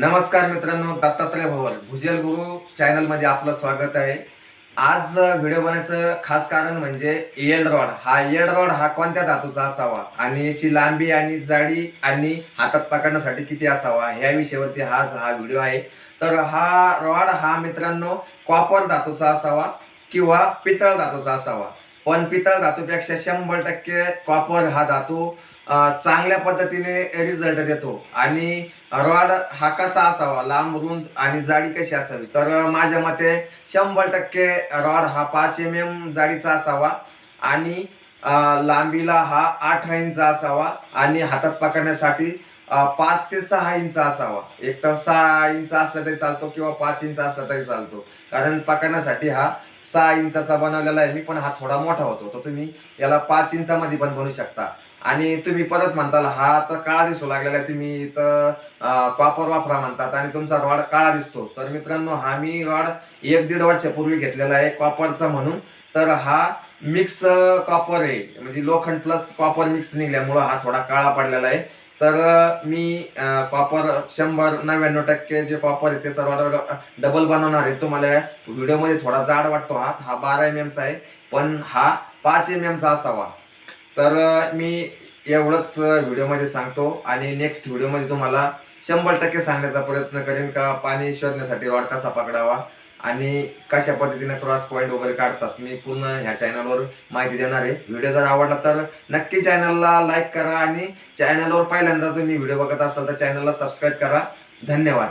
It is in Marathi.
नमस्कार मित्रांनो दत्तात्रय भवन भुजल गुरु चॅनलमध्ये आपलं स्वागत आहे. आज व्हिडिओ बनायचं खास कारण म्हणजे एल रॉड. हा एल रॉड हा कोणत्या धातूचा असावा? आणि याची लांबी आणि जाडी आणि हातात पकडण्यासाठी किती असावा? ह्या विषयावरती हाच हा व्हिडिओ आहे. तर हा रॉड हा मित्रांनो कॉपर धातूचा असावा किंवा पितळ धातूचा असावा. पण पितळ धातूपेक्षा शंभर टक्के कॉपर हा धातू चांगल्या पद्धतीने रिझल्ट देतो. आणि रॉड हा कसा असावा? लांब रुंद आणि जाडी कशी असावी? तर माझ्या मते शंभर टक्के रॉड हा पाच एम एम जाडीचा असावा. आणि लांबीला हा आठ इंच असावा. आणि हातात पकडण्यासाठी पाच ते सहा इंच असावा. एक तर सहा इंच असला तरी चालतो किंवा पाच इंच असला तरी चालतो. कारण पकडण्यासाठी हा सहा इंचाचा बनवलेला आहे. मी पण हा थोडा मोठा होतो. तर तुम्ही याला पाच इंचामध्ये पण बनवू शकता. आणि तुम्ही परत म्हणताल हा तर काळा दिसू लागलेला आहे. तुम्ही तर कॉपर वापरा म्हणतात आणि तुमचा रॉड काळा दिसतो. तर मित्रांनो हा मी रॉड एक दीड वर्षापूर्वी घेतलेला आहे कॉपरचा म्हणून. तर हा मिक्स कॉपर आहे. म्हणजे लोखंड प्लस कॉपर मिक्स निघल्यामुळं हा थोडा काळा पडलेला आहे. तर मी पापर शंभर नव्याण्णव टक्के जे कॉपर आहे त्याचा डबल बनवणार आहे. तुम्हाला व्हिडिओमध्ये थोडा जाड वाटतो हा. हा बारा एम एमचा आहे पण हा पाच एम एमचा असावा. तर मी एवढंच व्हिडिओमध्ये सांगतो आणि नेक्स्ट व्हिडिओमध्ये तुम्हाला शंभर टक्के सांगण्याचा प्रयत्न करेन का पाणी शोधण्यासाठी रॉड कसा पकडावा. आणि कशा पद्धतीने क्रॉस पॉईंट वगैरे काढतात मी पूर्ण ह्या चॅनलवर माहिती देणार आहे. व्हिडिओ जर आवडला तर नक्की चॅनलला लाईक करा आणि चॅनलवर पहिल्यांदा तुम्ही व्हिडिओ बघत असाल तर चॅनलला सबस्क्राईब करा. धन्यवाद.